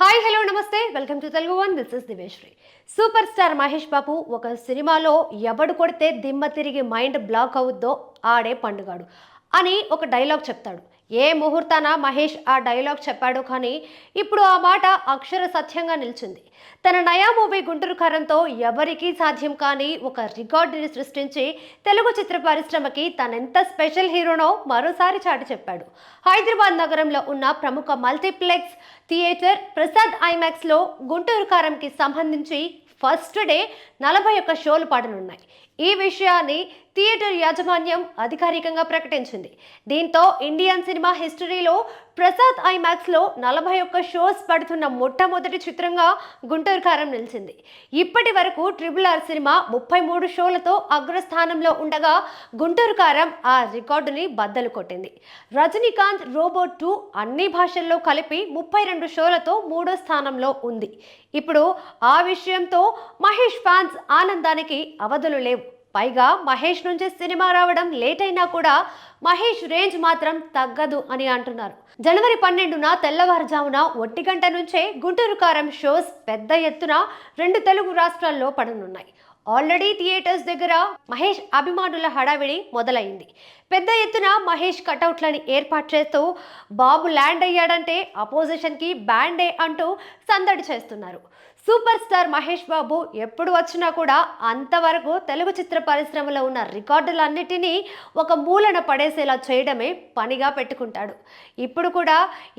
Hi hello నమస్తే. Welcome to Telugu one this is Diveshri super star Mahesh Babu ఒక సినిమాలో ఎవడు కొడితే దిమ్మ తిరిగి మైండ్ బ్లాక్ అవుద్దో ఆడే పండుగాడు. అని ఒక డైలాగ్ చెప్తాడు. ఏ ముహూర్తాన మహేష్ ఆ డైలాగ్ చెప్పాడు కానీ ఇప్పుడు ఆ మాట అక్షర సత్యంగా నిలిచింది. తన నయా మూవీ గుంటూరు కారంతో ఎవరికీ సాధ్యం కాని ఒక రికార్డుని సృష్టించి తెలుగు చిత్ర పరిశ్రమకి తనెంత స్పెషల్ హీరోనో మరోసారి చాటి చెప్పాడు. హైదరాబాద్ నగరంలో ఉన్న ప్రముఖ మల్టీప్లెక్స్ థియేటర్ ప్రసాద్ ఐమాక్స్లో గుంటూరు కారంకి సంబంధించి ఫస్ట్ డే నలభై ఒక్క షోలు పాడనున్నాయి. ఈ విషయాన్ని థియేటర్ యాజమాన్యం అధికారికంగా ప్రకటించింది. దీంతో ఇండియన్ సినిమా హిస్టరీలో ప్రసాద్ ఐమాక్స్లో నలభై ఒక్క షోస్ పడుతున్న మొట్టమొదటి చిత్రంగా గుంటూరు కారం నిలిచింది. ఇప్పటి వరకు ట్రిపుల్ ఆర్ సినిమా ముప్పై మూడు షోలతో అగ్రస్థానంలో ఉండగా గుంటూరు కారం ఆ రికార్డుని బద్దలు కొట్టింది. రజనీకాంత్ రోబోట్ టూ అన్ని భాషల్లో కలిపి ముప్పై రెండు షోలతో మూడో స్థానంలో ఉంది. ఇప్పుడు ఆ విషయంతో మహేష్ ఫ్యాన్స్ ఆనందానికి అవధులు లేవు. పైగా మహేష్ నుంచి సినిమా రావడం లేట్ అయినా కూడా మహేష్ రేంజ్ మాత్రం తగ్గదు అని అంటున్నారు. జనవరి పన్నెండున తెల్లవారుజామున ఒంటి గంట నుంచే గుంటూరు కారం షోస్ పెద్ద ఎత్తున రెండు తెలుగు రాష్ట్రాల్లో పడనున్నాయి. ఆల్రెడీ థియేటర్స్ దగ్గర మహేష్ అభిమానుల హడావిడి మొదలైంది. పెద్ద ఎత్తున మహేష్ కటౌట్లని ఏర్పాటు చేస్తూ బాబు ల్యాండ్ అయ్యాడంటే అపోజిషన్కి బ్యాండే అంటూ సందడి చేస్తున్నారు. సూపర్ స్టార్ మహేష్ బాబు ఎప్పుడు వచ్చినా కూడా అంతవరకు తెలుగు చిత్ర పరిశ్రమలో ఉన్న రికార్డులన్నిటినీ ఒక మూలన పడేసేలా చేయడమే పనిగా పెట్టుకుంటాడు. ఇప్పుడు కూడా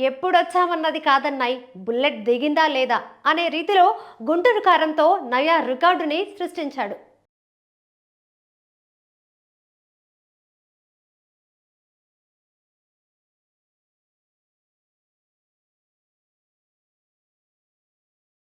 ఎప్పుడు వచ్చామన్నది కాదన్నాయి బుల్లెట్ దిగిందా లేదా అనే రీతిలో గుంటూరు కారంతో నయా రికార్డుని సృష్టించారు. సృష్టించాడు